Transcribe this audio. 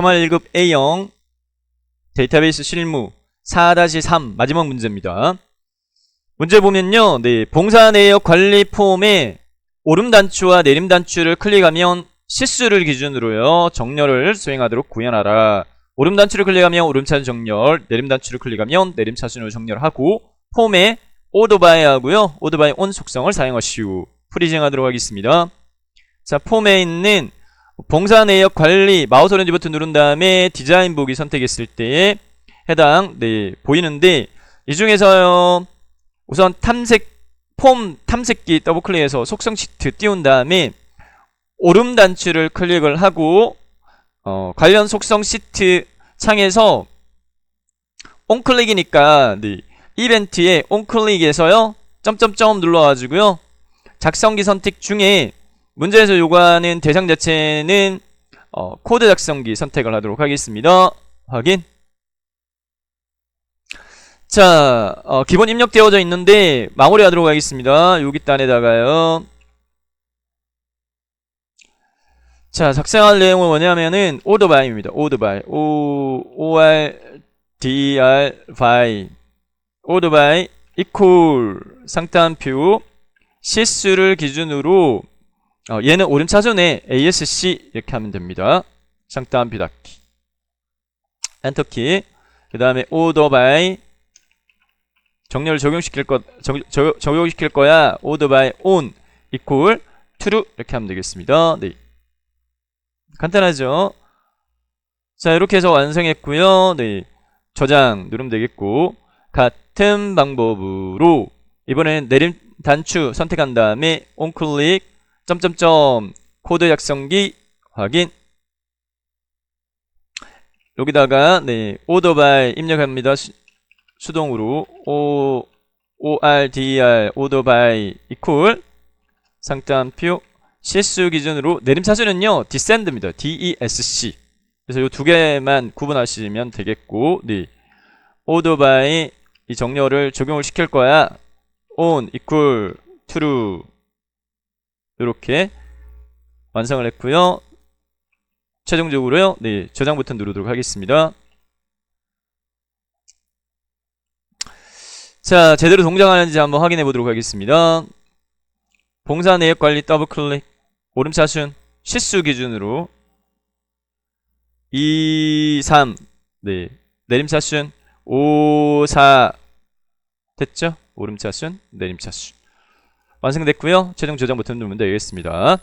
커말 1급 A형 데이터베이스 실무 4-3 마지막 문제입니다. 문제 보면요. 네, 봉사 내역 관리 폼에 오름 단추와 내림 단추를 클릭하면 실수를 기준으로요. 정렬을 수행하도록 구현하라. 오름 단추를 클릭하면 오름 차순 정렬, 내림 단추를 클릭하면 내림 차순으로 정렬하고 폼에 오토바이 하고요. 오토바이 온 속성을 사용하시오. 프리징 하도록 하겠습니다. 자, 폼에 있는 봉사 내역 관리 마우스 오렌지 버튼 누른 다음에 디자인 보기 선택했을 때 해당 네 보이는데 이 중에서요 우선 탐색 폼 탐색기 더블 클릭해서 속성 시트 띄운 다음에 오름 단추를 클릭을 하고 어, 관련 속성 시트 창에서 온클릭이니까 네, 이벤트에 온클릭에서요 점점점 눌러가지고요 작성기 선택 중에 문제에서 요구하는 대상 자체는 어, 코드 작성기 선택을 하도록 하겠습니다. 확인. 자, 어, 기본 입력되어져 있는데 마무리하도록 하겠습니다. 여기 단에다가요. 자, 작성할 내용은 뭐냐면은 오더바이입니다. 오더바이. O O R D R 바이. 오더바이 이퀄 상단표 실수를 기준으로 어, 얘는 오른차순에 ASC 이렇게 하면 됩니다. 상단 비닫기. 엔터키. 그 다음에 order by 정렬을 적용시킬 것 적, 적, 적용시킬 거야. order by on equal true 이렇게 하면 되겠습니다. 네. 간단하죠? 자, 이렇게 해서 완성했고요. 네. 저장 누르면 되겠고 같은 방법으로 이번에는 내림 단추 선택한 다음에 on 클릭 점점점 코드 작성기 확인. 여기다가 네 오더바이 입력합니다. 수, 수동으로. O ordr 오더바이 이퀄 상단표 실수 기준으로 내림 차수는요 descend입니다. Desc 그래서 이 두 개만 구분하시면 되겠고 네. 오더바이 이 정렬을 적용을 시킬 거야. on equal true 이렇게 완성을 했고요. 최종적으로요. 네, 저장 버튼 누르도록 하겠습니다. 자, 제대로 동작하는지 한번 확인해 보도록 하겠습니다. 봉사 내역 관리 더블 클릭 오름차순 실수 기준으로 2, 3 네, 내림차순 5, 4 됐죠? 오름차순, 내림차순 완성됐고요. 최종 저장 버튼 누르면 되겠습니다.